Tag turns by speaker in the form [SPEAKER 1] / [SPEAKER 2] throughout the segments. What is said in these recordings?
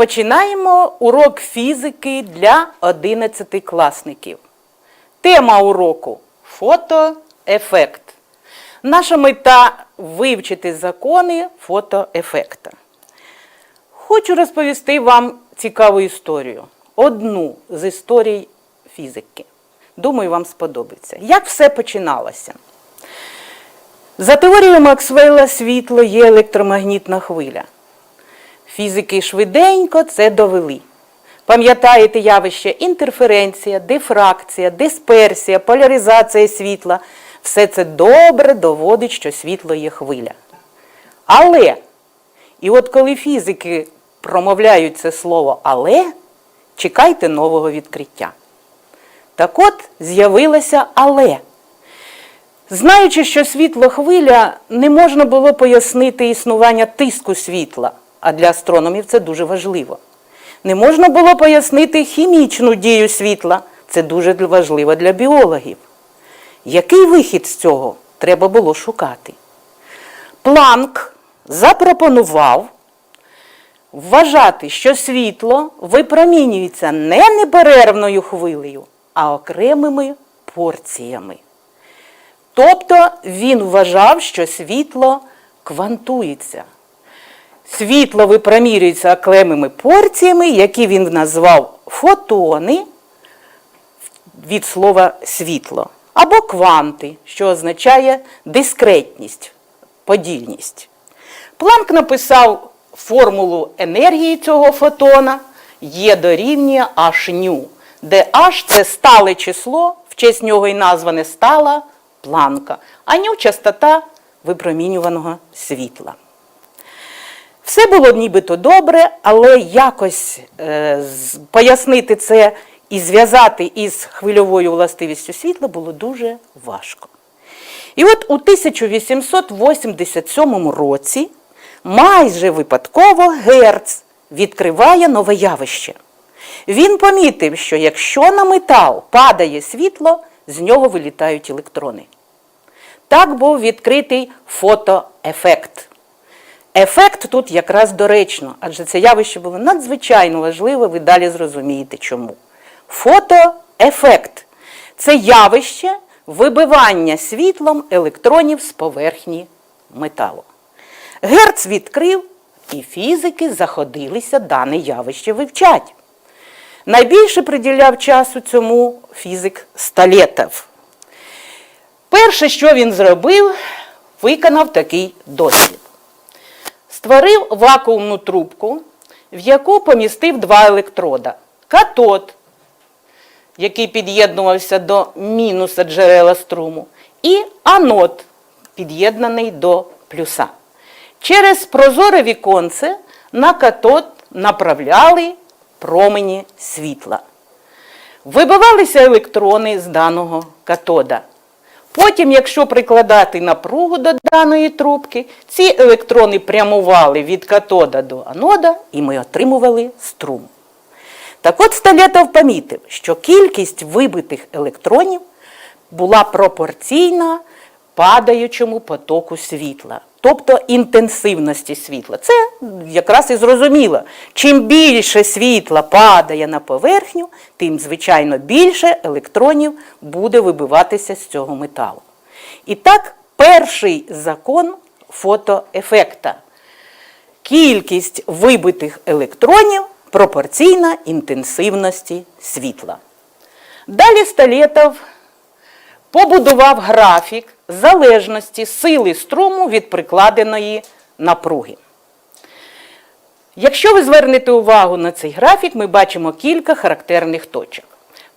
[SPEAKER 1] Починаємо урок фізики для 11 класників. Тема уроку фотоефект. Наша мета вивчити закони фотоефекта. Хочу розповісти вам цікаву історію. Одну з історій фізики. Думаю, вам сподобається. Як все починалося? За теорією Максвелла світло є електромагнітна хвиля. Фізики швиденько це довели. Пам'ятаєте явище інтерференція, дифракція, дисперсія, поляризація світла. Все це добре доводить, що світло є хвиля. Але, і от коли фізики промовляють це слово але, чекайте нового відкриття. Так от з'явилося але. Знаючи, що світло хвиля, не можна було пояснити існування тиску світла, а для астрономів це дуже важливо. Не можна було пояснити хімічну дію світла, це дуже важливо для біологів. Який вихід з цього треба було шукати? Планк запропонував вважати, що світло випромінюється не неперервною хвилею, а окремими порціями. Тобто він вважав, що світло квантується. Світло випромірюється окремими порціями, які він назвав фотони від слова світло, або кванти, що означає дискретність, подільність. Планк написав формулу енергії цього фотона Є дорівнює h, де h – це стале число, в честь нього і назване стала планка, а ню частота випромінюваного світла. Все було нібито добре, але якось е, пояснити це і зв'язати із хвильовою властивістю світла було дуже важко. І от у 1887 році майже випадково Герц відкриває нове явище. Він помітив, що якщо на метал падає світло, з нього вилітають електрони. Так був відкритий фотоефект. Ефект тут якраз доречно, адже це явище було надзвичайно важливе, ви далі зрозумієте чому. Фотоефект це явище вибивання світлом електронів з поверхні металу. Герц відкрив, і фізики заходилися дане явище вивчать. Найбільше приділяв часу цьому фізик Сталєтов. Перше, що він зробив, виконав такий дослід. Створив вакуумну трубку, в яку помістив два електрода. Катод, який під'єднувався до мінуса джерела струму, і анод, під'єднаний до плюса. Через прозоре віконце на катод направляли промені світла. Вибивалися електрони з даного катода. Потім, якщо прикладати напругу до даної трубки, ці електрони прямували від катода до анода, і ми отримували струм. Так от Столєтов помітив, що кількість вибитих електронів була пропорційна падаючому потоку світла, тобто інтенсивності світла. Це якраз і зрозуміло. Чим більше світла падає на поверхню, тим, звичайно, більше електронів буде вибиватися з цього металу. І так, перший закон фотоефекта. Кількість вибитих електронів пропорційна інтенсивності світла. Далі Столєтов побудував графік залежності сили струму від прикладеної напруги. Якщо ви звернете увагу на цей графік, ми бачимо кілька характерних точок.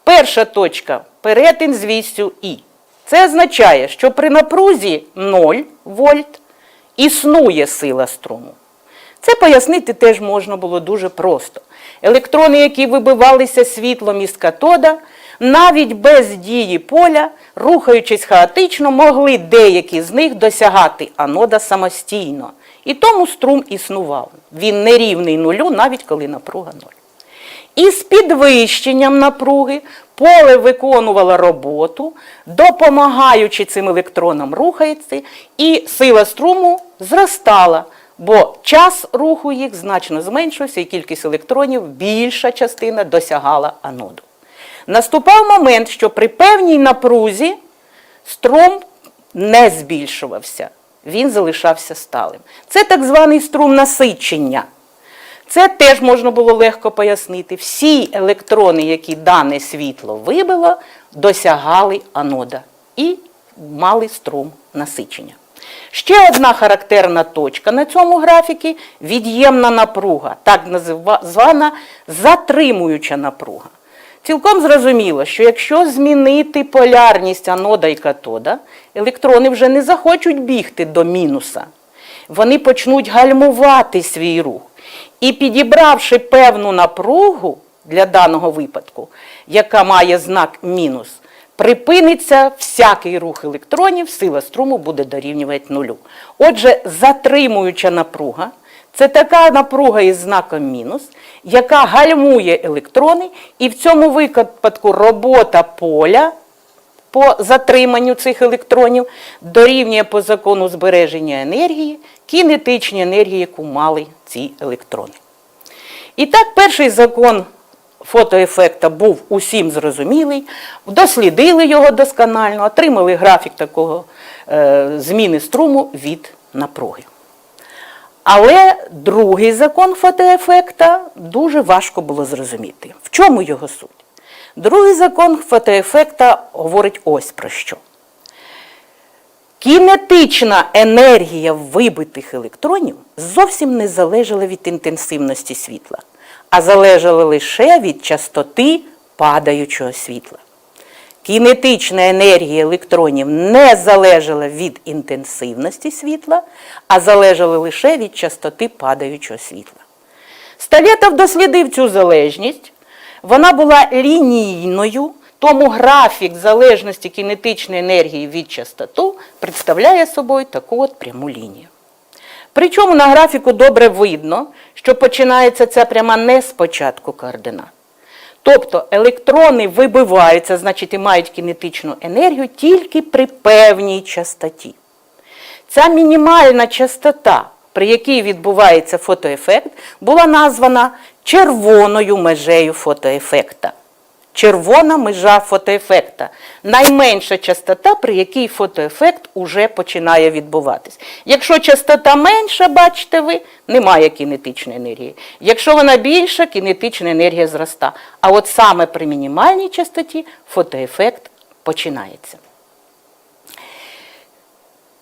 [SPEAKER 1] Перша точка перетин з вістю І. Це означає, що при напрузі 0 вольт існує сила струму. Це пояснити теж можна було дуже просто. Електрони, які вибивалися світлом із катода, навіть без дії поля, рухаючись хаотично, могли деякі з них досягати анода самостійно. І тому струм існував. Він не рівний нулю, навіть коли напруга ноль. І з підвищенням напруги поле виконувало роботу, допомагаючи цим електронам рухатися, і сила струму зростала, бо час руху їх значно зменшився, і кількість електронів, більша частина досягала аноду. Наступав момент, що при певній напрузі струм не збільшувався, він залишався сталим. Це так званий струм насичення. Це теж можна було легко пояснити. Всі електрони, які дане світло вибило, досягали анода і мали струм насичення. Ще одна характерна точка на цьому графікі від'ємна напруга, так звана затримуюча напруга. Цілком зрозуміло, що якщо змінити полярність анода і катода, електрони вже не захочуть бігти до мінуса. Вони почнуть гальмувати свій рух. І підібравши певну напругу для даного випадку, яка має знак мінус, припиниться всякий рух електронів, сила струму буде дорівнювати нулю. Отже, затримуюча напруга це така напруга із знаком мінус, яка гальмує електрони, і в цьому випадку робота поля по затриманню цих електронів дорівнює по закону збереження енергії кінетичній енергії, яку мали ці електрони. І так, перший закон фотоефекта був усім зрозумілий, дослідили його досконально, отримали графік такого е, зміни струму від напруги. Але другий закон фотоефекта дуже важко було зрозуміти. В чому його суть? Другий закон фотоефекта говорить ось про що. Кінетична енергія вибитих електронів зовсім не залежала від інтенсивності світла, а залежала лише від частоти падаючого світла. Кінетична енергія електронів не залежала від інтенсивності світла, а залежала лише від частоти падаючого світла. Сталєтов дослідив цю залежність. Вона була лінійною, тому графік залежності кінетичної енергії від частоту представляє собою таку от пряму лінію. Причому на графіку добре видно, що починається ця пряма не з початку координат. Тобто електрони вибиваються, значить і мають кінетичну енергію тільки при певній частоті. Ця мінімальна частота, при якій відбувається фотоефект, була названа червоною межею фотоефекта. Червона межа фотоефекта найменша частота, при якій фотоефект уже починає відбуватись. Якщо частота менша, бачите ви, немає кінетичної енергії. Якщо вона більша, кінетична енергія зроста. А от саме при мінімальній частоті фотоефект починається.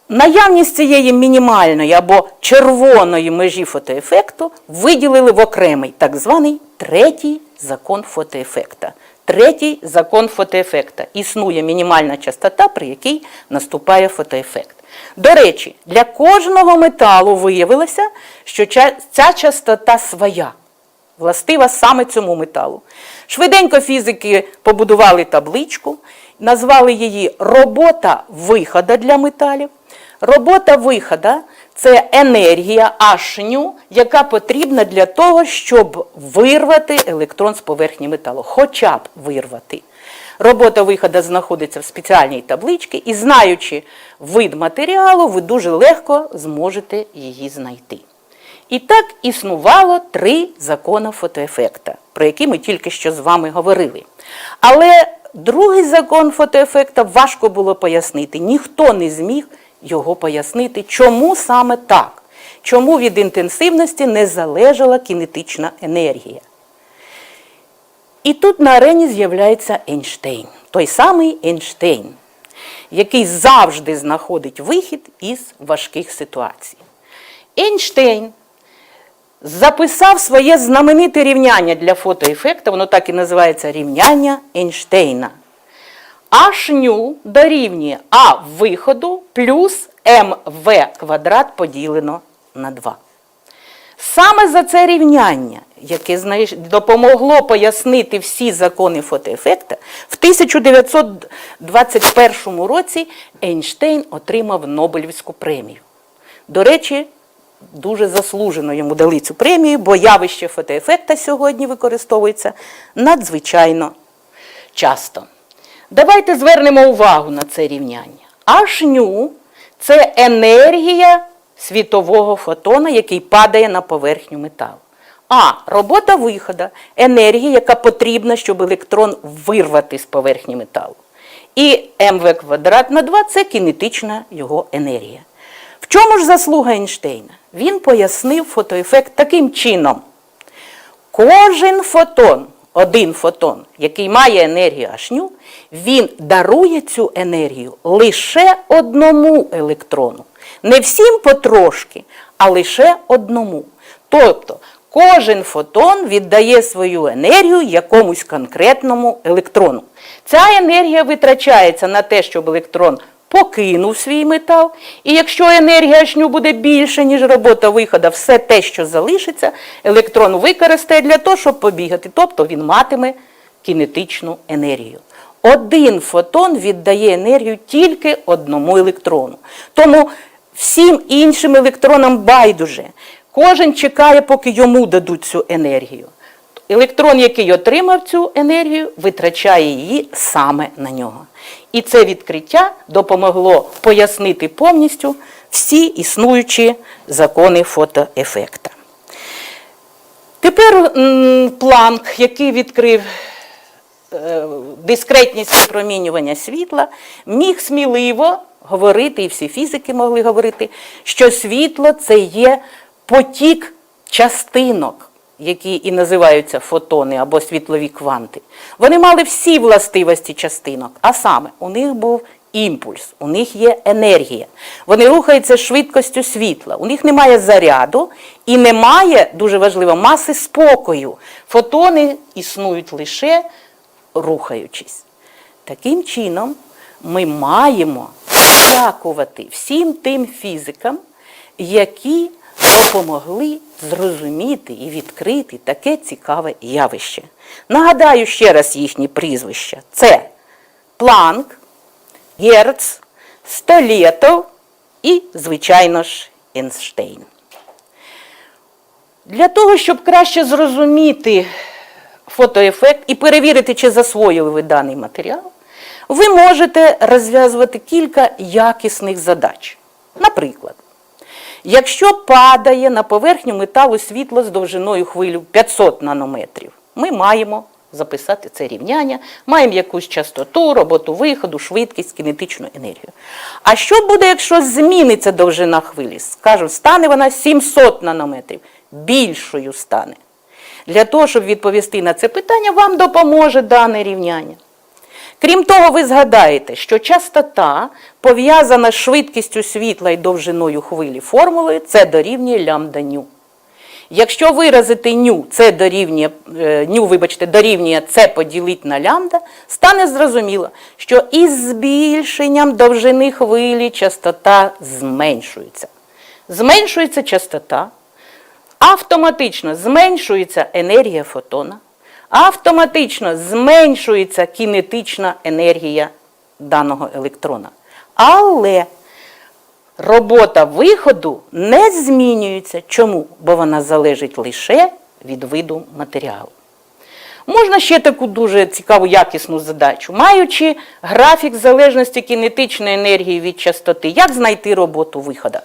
[SPEAKER 1] Наявність цієї мінімальної або червоної межі фотоефекту виділили в окремий так званий третій закон фотоефекта. Третій закон фотоефекта. Існує мінімальна частота, при якій наступає фотоефект. До речі, для кожного металу виявилося, що ця частота своя, властива саме цьому металу. Швиденько фізики побудували табличку, назвали її робота виходу для металів. Робота виходу це енергія H, яка потрібна для того, щоб вирвати електрон з поверхні металу, хоча б вирвати. Робота виходу знаходиться в спеціальній табличці, і знаючи вид матеріалу, ви дуже легко зможете її знайти. І так існувало три закони фотоефекта, про які ми тільки що з вами говорили. Але другий закон фотоефекта важко було пояснити. Ніхто не зміг його пояснити, чому саме так, чому від інтенсивності не залежала кінетична енергія. І тут на арені з'являється Ейнштейн, той самий Ейнштейн, який завжди знаходить вихід із важких ситуацій. Ейнштейн записав своє знамените рівняння для фотоефекту, воно так і називається рівняння Ейнштейна. H дорівнює А виходу плюс МВ квадрат поділено на 2. Саме за це рівняння, яке допомогло пояснити всі закони фотоефекта, в 1921 році Ейнштейн отримав Нобелівську премію. До речі, дуже заслужено йому дали цю премію, бо явище фотоефекта сьогодні використовується надзвичайно часто. Давайте звернемо увагу на це рівняння. H – це енергія світового фотона, який падає на поверхню металу. А. Робота виходу енергія, яка потрібна, щоб електрон вирвати з поверхні металу. І МВ квадрат на 2 це кінетична його енергія. В чому ж заслуга Ейнштейна? Він пояснив фотоефект таким чином. Кожен фотон, один фотон, який має енергію H, він дарує цю енергію лише одному електрону. Не всім потрошки, а лише одному. Тобто кожен фотон віддає свою енергію якомусь конкретному електрону. Ця енергія витрачається на те, щоб електрон покинув свій метал, і якщо енергія шню буде більше, ніж робота виходу, все те, що залишиться, електрон використає для того, щоб побігати. Тобто він матиме кінетичну енергію. Один фотон віддає енергію тільки одному електрону. Тому всім іншим електронам байдуже. Кожен чекає, поки йому дадуть цю енергію. Електрон, який отримав цю енергію, витрачає її саме на нього. І це відкриття допомогло пояснити повністю всі існуючі закони фотоефекта. Тепер Планк, який відкрив е, дискретність випромінювання світла, міг сміливо говорити, і всі фізики могли говорити, що світло це є потік частинок, які і називаються фотони або світлові кванти. Вони мали всі властивості частинок, а саме у них був імпульс, у них є енергія. Вони рухаються швидкістю світла, у них немає заряду і немає, дуже важливо, маси спокою. Фотони існують лише рухаючись. Таким чином, ми маємо дякувати всім тим фізикам, які допомогли зрозуміти і відкрити таке цікаве явище. Нагадаю ще раз їхні прізвища: це Планк, Герц, Столєтов і, звичайно ж, Ейнштейн. Для того, щоб краще зрозуміти фотоефект і перевірити, чи засвоїли ви даний матеріал, ви можете розв'язувати кілька якісних задач. Наприклад, якщо падає на поверхню металу світло з довжиною хвилю 500 нанометрів, ми маємо записати це рівняння, маємо якусь частоту, роботу виходу, швидкість, кінетичну енергію. А що буде, якщо зміниться довжина хвилі? Скажу, стане вона 700 нанометрів, більшою стане. Для того, щоб відповісти на це питання, вам допоможе дане рівняння. Крім того, ви згадаєте, що частота пов'язана з швидкістю світла і довжиною хвилі формулою, це дорівнює лямбда ню. Якщо виразити ню, це дорівнює, е, ню, вибачте, дорівнює це поділити на лямбда, стане зрозуміло, що із збільшенням довжини хвилі частота зменшується. Зменшується частота, автоматично зменшується енергія фотона, автоматично зменшується кінетична енергія даного електрона. Але робота виходу не змінюється. Чому? Бо вона залежить лише від виду матеріалу. Можна ще таку дуже цікаву якісну задачу. Маючи графік залежності кінетичної енергії від частоти, як знайти роботу виходу?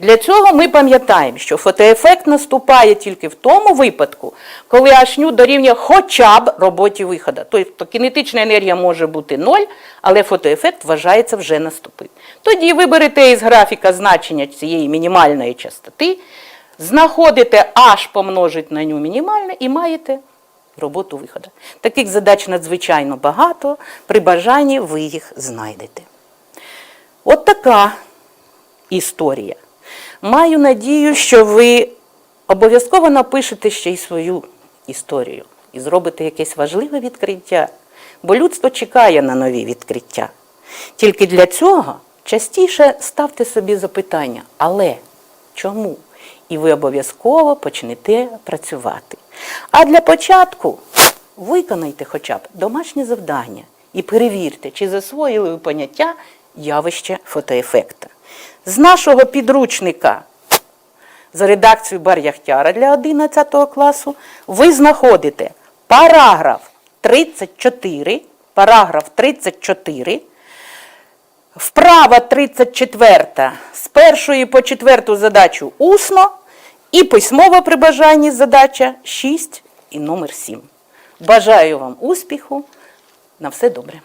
[SPEAKER 1] Для цього ми пам'ятаємо, що фотоефект наступає тільки в тому випадку, коли H дорівнює хоча б роботі виходу. Тобто кінетична енергія може бути 0, але фотоефект вважається вже наступив. Тоді ви берете із графіка значення цієї мінімальної частоти, знаходите H помножить на ню мінімальне і маєте роботу виходу. Таких задач надзвичайно багато, при бажанні ви їх знайдете. От така історія. Маю надію, що ви обов'язково напишете ще й свою історію і зробите якесь важливе відкриття, бо людство чекає на нові відкриття. Тільки для цього частіше ставте собі запитання, але чому? І ви обов'язково почнете працювати. А для початку виконайте хоча б домашнє завдання і перевірте, чи засвоїли ви поняття явища фотоефекта. З нашого підручника за редакцією Бар'яхтяра для 11 класу ви знаходите параграф 34, параграф 34, Вправа 34. З першої по четверту задачу усно і письмово при бажанні задача 6 і номер 7. Бажаю вам успіху. На все добре.